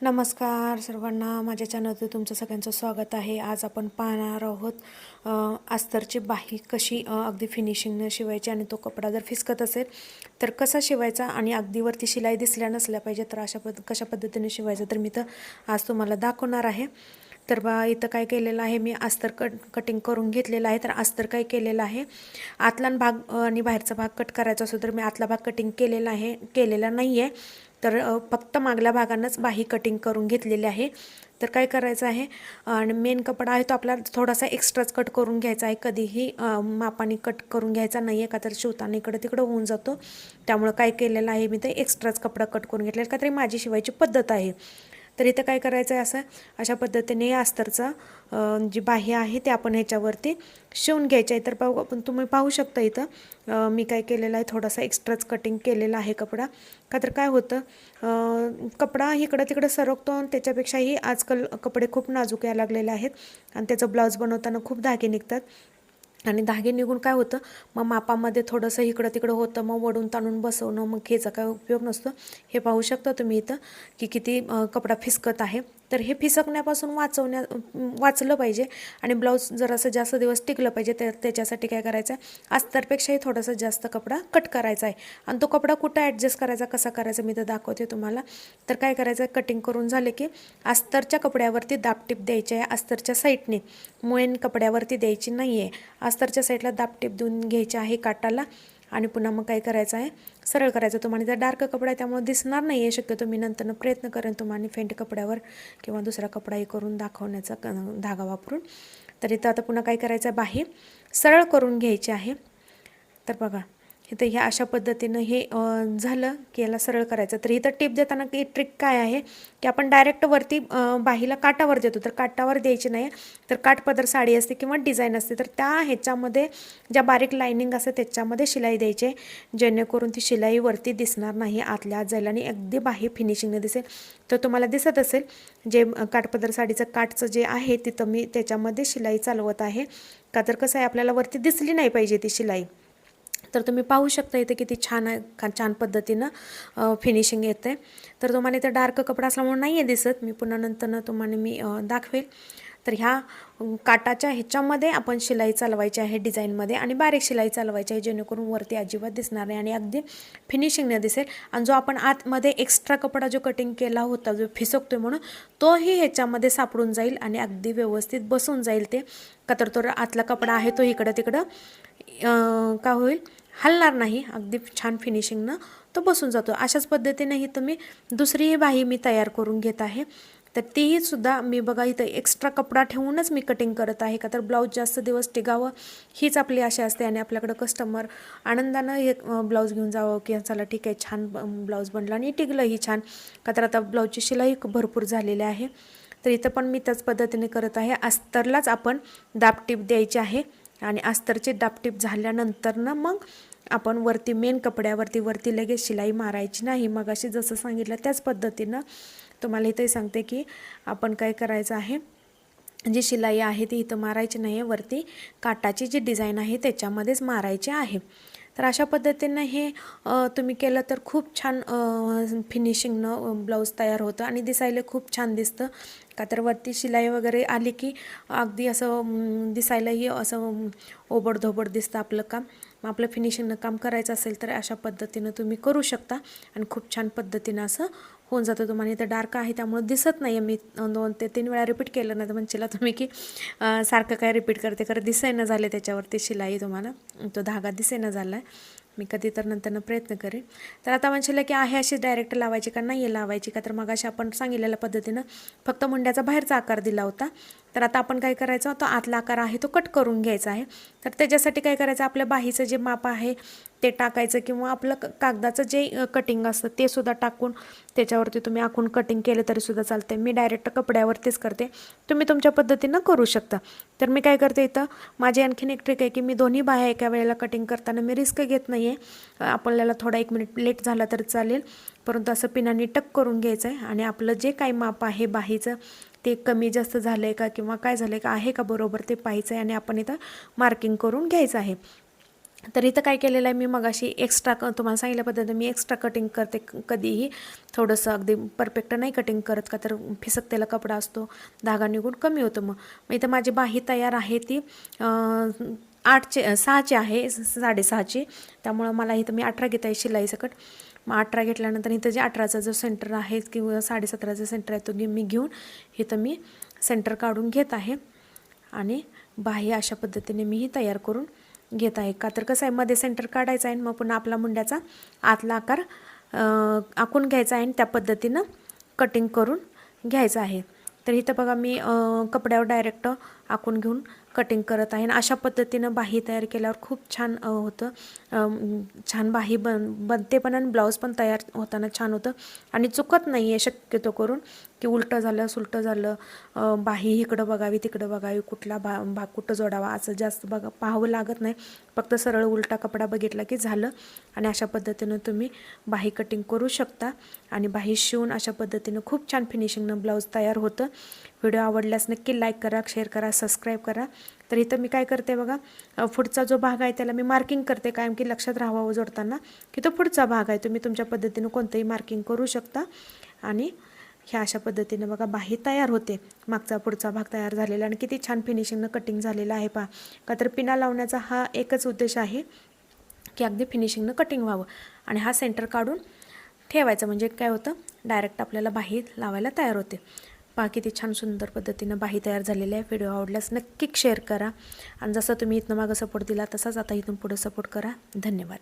नमस्कार सर्वांना. माझ्या चॅनलवर तुमचं सगळ्यांचं स्वागत आहे. आज आपण पाहणार आहोत अस्तरची बाही कशी अगदी फिनिशिंगनं शिवायची आणि तो कपडा जर फिसकत असेल तर कसा शिवायचा आणि अगदी वरती शिलाई दिसल्या नसल्या पाहिजे तर अशा पद्ध कशा पद्धतीने शिवायचं तर मी तर आज तुम्हाला दाखवणार आहे. तर बा इथं काय केलेलं आहे मी अस्तर कट कटिंग करून घेतलेलं आहे. तर अस्तर काय केलेलं आहे आतला भाग आणि बाहेरचा भाग कट करायचा असो तर मी आतला भाग कटिंग केलेला आहे केलेला नाही आहे तर फक्त मागल्या भागानंच बाही कटिंग करून घेतलेली आहे. तर काय करायचं आहे? आणि मेन कपडा आहे तो आपला थोडासा एक्स्ट्राच कट करून घ्यायचा आहे. कधीही मापाने कट करून घ्यायचा नाही आहे का तर शिवताना इकडं तिकडं होऊन जातो. त्यामुळं काय केलेलं आहे मी ते एक्स्ट्राच कपडा कट करून घेतलेला का तरी माझी शिवायची पद्धत आहे. तर इथं काय करायचं आहे असं? अशा पद्धतीने या अस्तरचं जी बाह्य आहे ते आपण ह्याच्यावरती शिवून घ्यायचे आहे. तर पाहू आपण तुम्ही पाहू शकता इथं मी काय केलेलं आहे थोडासा एक्स्ट्राच कटिंग केलेला आहे कपडा. का तर काय होतं कपडा इकडं तिकडं सरकतो आणि त्याच्यापेक्षाही आजकाल कपडे खूप नाजूक यायला लागलेले आहेत. आणि त्याचं ब्लाऊज बनवताना खूप धागे निघतात. आणि धागे निघून काय होतं? मग मापामध्ये थोडंसं इकडं तिकडं होतं मग वडून ताणून बसवणं मग ह्याचा काय उपयोग नसतो. हे पाहू शकता तुम्ही इथं की किती कपडा फिसकत आहे. तर हे फिसकण्यापासून वाचवण्या वाचलं पाहिजे. आणि ब्लाऊज जरासं जास्त दिवस टिकलं पाहिजे त्या त्याच्यासाठी काय करायचं आहे अस्तरपेक्षाही थोडासा जास्त कपडा कट करायचा आहे. आणि तो कपडा कुठं ॲडजस्ट करायचा कसा करायचा मी तर दाखवते तुम्हाला. तर काय करायचं आहे कटिंग करून झाले की अस्तरच्या कपड्यावरती दाबटीप द्यायची आहे अस्तरच्या साईडने मुळेन कपड्यावरती द्यायची नाही आहे अस्तरच्या साईडला दाबटीप देऊन घ्यायची आहे काटाला. आणि पुन्हा मग काय करायचं आहे? सरळ करायचं. तुम्हाला जर डार्क कपडा आहे त्यामुळे दिसणार नाही आहे शक्यतो. मी नंतरनं प्रयत्न करेन तुम्हाला फेंट कपड्यावर किंवा दुसरा कपडाही करून दाखवण्याचा क- धागा वापरून. तर इथं आता पुन्हा काय करायचं आहे? बाही सरळ करून घ्यायची आहे. तर बघा इथं ह्या अशा पद्धतीनं हे झालं की याला सरळ करायचं. तर इथं टिप देताना की ट्रिक काय आहे? की आपण डायरेक्ट वरती बाहीला काटावर देतो. तर काटावर द्यायची नाही. तर काठपदर साडी असते किंवा डिझाईन असते. तर त्या ह्याच्यामध्ये ज्या बारीक लाईनिंग असते त्याच्यामध्ये शिलाई द्यायची. आहे जेणेकरून ती शिलाई वरती दिसणार नाही आतल्या आत जायला आणि अगदी बाही फिनिशिंगने दिसेल. तर तुम्हाला दिसत असेल जे काठपदर साडीचं काठचं जे आहे तिथं मी त्याच्यामध्ये शिलाई चालवत आहे. का तर कसं आहे आपल्याला वरती दिसली नाही पाहिजे ती शिलाई. तर तुम्ही पाहू शकता इथे किती छान का छान पद्धतीनं फिनिशिंग येते तर तुम्हाला इथं डार्क कपडा असल्यामुळे नाही आहे दिसत. मी पुन्हा नंतरनं तुम्हाला मी दाखवेल. तर ह्या काटाच्या ह्याच्यामध्ये आपण शिलाई चालवायची आहे डिझाईनमध्ये आणि बारीक शिलाई चालवायची आहे जेणेकरून वरती अजिबात दिसणार नाही आणि अगदी फिनिशिंगने दिसेल. आणि जो आपण आतमध्ये एक्स्ट्रा कपडा जो कटिंग केला होता जो फिसकतोय म्हणून तोही ह्याच्यामध्ये सापडून जाईल आणि अगदी व्यवस्थित बसून जाईल ते. का तर आतला कपडा आहे तो इकडं तिकडं का होईल हलणार नाही. अगदी छान फिनिशिंगनं तो बसून जातो. अशाच पद्धतीनेही तुम्ही दुसरीही बाही मी तयार करून घेत आहे. तर तेही सुद्धा मी बघा इथं एक्स्ट्रा कपडा ठेवूनच मी कटिंग करत आहे का? तर ब्लाऊज जास्त दिवस टिकावं हीच आपली आशा असते आणि आपल्याकडं कस्टमर आनंदानं हे ब्लाऊज घेऊन जावं की चला ठीक आहे छान ब्लाऊज बनला आणि टिकलंही छान. का तर आता ब्लाऊजची शिलाई भरपूर झालेली आहे. तर इथं पण मी त्याच पद्धतीने करत आहे. अस्तरलाच आपण दापटीप द्यायची आहे आणि अस्तरची दाबटीप झाल्यानंतरनं मग आपण वरती मेन कपड्यावरती वरती लगेच शिलाई मारायची नाही. मग अशी जसं सांगितलं त्याच पद्धतीनं तुम्हाला इथे सांगते की आपण काय करायचं आहे? जी शिलाई आहे ती इथं मारायची नाही आहे वरती काटाची जी डिझाईन आहे त्याच्यामध्येच मारायची आहे. तर अशा पद्धतीनं हे तुम्ही केलं तर खूप छान फिनिशिंगनं ब्लाऊज तयार होतं आणि दिसायला खूप छान दिसतं. का तर वरती शिलाई वगैरे आली की अगदी असं दिसायलाही असं ओबडधोबड दिसतं आपलं काम. मग आपलं फिनिशिंगनं काम करायचं असेल तर अशा पद्धतीनं तुम्ही करू शकता आणि खूप छान पद्धतीनं असं होऊन जातो तुम्हाला इथं डार्क आहे त्यामुळे दिसत नाही आहे मी. दोन ते तीन वेळा रिपीट केलं नाही तर म्हणशीला तुम्ही की सारखं काय रिपीट करते? खरं दिसायनं झाले त्याच्यावरती शिलाई तुम्हाला. तो धागा दिसेना झाला आहे मी कधी तर नंतरनं प्रयत्न करेन. तर आता म्हणशीला की आहे अशी डायरेक्ट लावायची का? नाही आहे लावायची का? तर मग अशी आपण सांगितलेल्या पद्धतीनं फक्त मुंड्याचा बाहेरचा आकार दिला होता. तर आता आपण काय करायचं? तो आतला आकार आहे तो कट करून घ्यायचा आहे. तर त्याच्यासाठी काय करायचं? आपल्या बाहीचं जे माप आहे ते टाकायचं किंवा आपलं क- कागदाचं जे कटिंग असतं ते सुद्धा टाकून त्याच्यावरती तुम्ही आखून कटिंग केलं तरी सुद्धा चालते मी डायरेक्ट कपड्यावरतीच करते. तुम्ही तुमच्या पद्धतीनं करू शकता. तर मी काय करते इथं माझी आणखीन एक ट्रिक आहे की मी दोन्ही बाह्या एका वेळेला कटिंग करताना मी रिस्क घेत नाही आहे आपल्याला थोडा एक मिनिट लेट झाला तर चालेल. परंतु असं पिनाने टक करून घ्यायचं आहे आणि आपलं जे काही माप आहे बाहीचं ते कमी जास्त झालं आहे का किंवा काय झालं आहे का आहे का बरोबर ते पाहायचं आहे आणि आपण इथं मार्किंग करून घ्यायचं आहे. तर इथं काय केलेलं आहे मी मगाशी एक्स्ट्रा क तुम्हाला सांगितल्या पद्धतीने मी एक्स्ट्रा कटिंग करते कधीही. थोडंसं अगदी परफेक्ट नाही कटिंग करत का तर फिसकतेला कपडा असतो धागा निघून कमी होतो मग. इथं माझी बाही तयार आहे ती आठचे सहाची आहे साडेसहाची. त्यामुळं मला इथं मी अठरा घेत आहे शिलाईसकट मग अठरा घेतल्यानंतर इथं जे अठराचा जो सेंटर आहे किंवा साडेसतराचा सेंटर आहे तो मी घेऊन इथं मी सेंटर काढून घेत आहे. आणि बाह्य अशा पद्धतीने मी ही तयार करून घेत आहे का तर कसं आहे मध्ये सेंटर काढायचं आहे आणि मग पुन्हा आपला मुंड्याचा आतला आकार आखून घ्यायचा आहे आणि त्या पद्धतीनं कटिंग करून घ्यायचं आहे. तर इथं बघा मी कपड्यावर डायरेक्ट आखून घेऊन कटिंग करत आहे. आणि अशा पद्धतीनं बाही तयार केल्यावर खूप छान होतं. छान बाही बन बनते पण आणि ब्लाऊज पण तयार होताना छान होतं. आणि चुकत नाही आहे शक्यतो करून. की उलटं झालं सुलटं झालं बाही इकडं बघावी तिकडं बघावी कुठला भा भाग कुठं जोडावा असं जास्त बघा पाहावं लागत नाही. फक्त सरळ उलटा कपडा बघितला की झालं आणि अशा पद्धतीनं तुम्ही बाही कटिंग करू शकता आणि बाही शिवून अशा पद्धतीनं खूप छान फिनिशिंगनं ब्लाऊज तयार होतं. व्हिडिओ आवडल्यास नक्की लाईक करा शेअर करा सबस्क्राईब करा. तर इथं मी काय करते बघा पुढचा जो भाग आहे त्याला मी मार्किंग करते. कायम की लक्षात राहावं जोडताना की तो पुढचा भाग आहे. तुम्ही तुमच्या पद्धतीनं कोणतंही मार्किंग करू शकता आणि ह्या अशा पद्धतीनं बघा बाही तयार होते. मागचा पुढचा भाग तयार झालेला आणि किती छान फिनिशिंगनं कटिंग झालेलं आहे पहा. का तर पिना लावण्याचा हा एकच उद्देश आहे की अगदी फिनिशिंगनं कटिंग व्हावं. आणि हा सेंटर काढून ठेवायचं. म्हणजे काय होतं? डायरेक्ट आपल्याला बाही लावायला तयार होते. पहा किती छान सुंदर पद्धतीनं बाही तयार झालेली आहे. व्हिडिओ आवडल्यास नक्की शेअर करा. आणि जसं तुम्ही इथनं मागं सपोर्ट दिला तसाच आता इथून पुढे सपोर्ट करा. धन्यवाद.